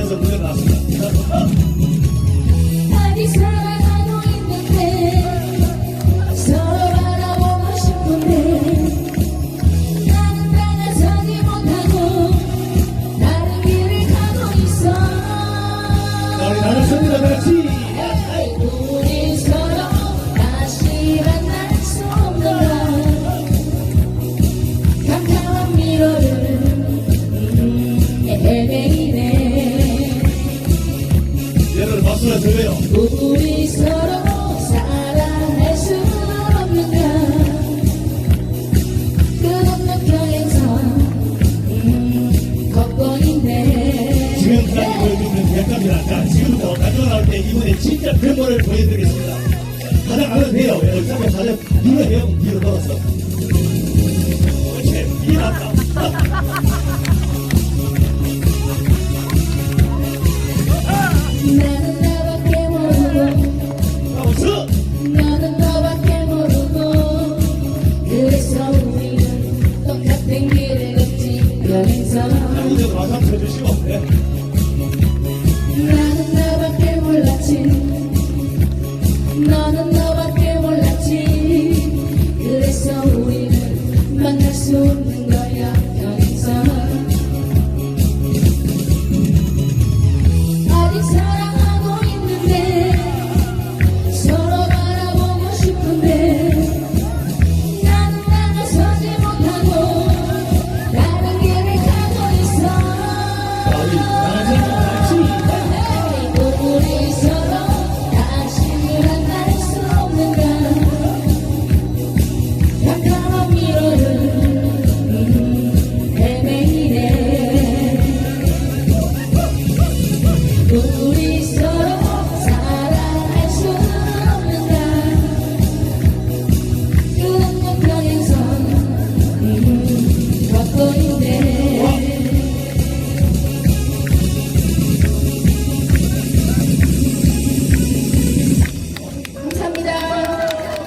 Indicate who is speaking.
Speaker 1: There's a little. 드려요.
Speaker 2: 우리 서로 사랑할 수 없는가? 끝없는 평행선 음, 걷고 있네
Speaker 1: 지금까지 보여주는 자 지금부터 가져가 나올 때 이번에 진짜 별모를 보여드리겠습니다. 가장 안 해도 돼요. 예, 어차피 가장 뒤로 해요. 뒤로 걸었어 그렇지. 이게 낫다 이제 마주 한번 쳐주시고 네.
Speaker 2: Por isso